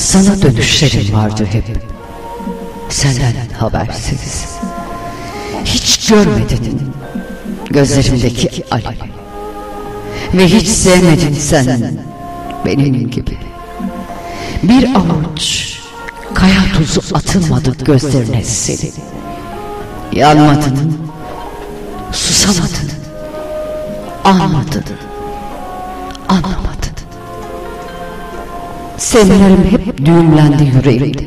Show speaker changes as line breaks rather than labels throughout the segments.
Sana dönüşlerim vardı hep. Senden habersiz. Hiç görmedin gözlerimdeki alev. Ve hiç sevmedin sen benim gibi. Bir avuç kaya tuzu atılmadı gözlerine senin. Yanmadın, susamadın, anmadın, anlamadın. Sevmelerim hep düğümlendi yüreğimde.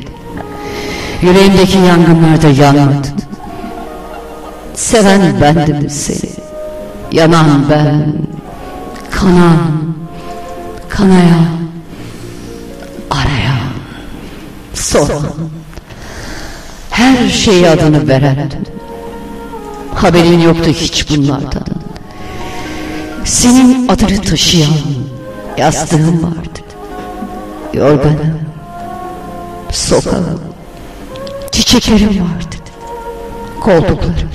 Yüreğimdeki yangınlarda yanmadın. Seven bendim seni. Yanan ben. Kanan. Kanayan. Arayan. Soran. Her şeyi adını veren. Haberin yoktu hiç bunlardan. Senin adını taşıyan yastığım vardı. Yorganım, sokağım, çiçeklerim vardı. Koltuklarım.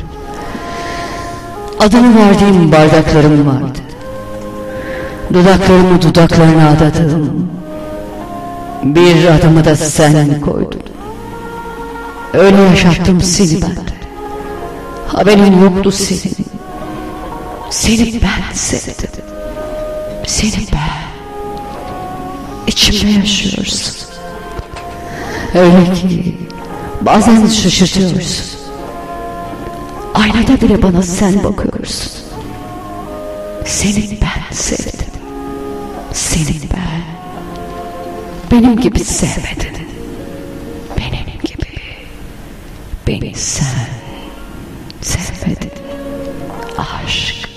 Adını verdiğim bardaklarım vardı. Dudaklarımı dudaklarına adadım. Bir adımı da sen koydun. Öyle yaşattım seni ben. Haberin yoktu senin. Seni ben sevdim. Seni ben. İçimde yaşıyorsun. Öyle ki bazen şaşırtıyorsun. Aynada bile bana sen bakıyorsun. Seni ben sevdim. Seni ben. Benim gibi sevmedin. Benim gibi. Beni sen sevmedin. Aşk.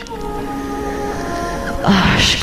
Aşk.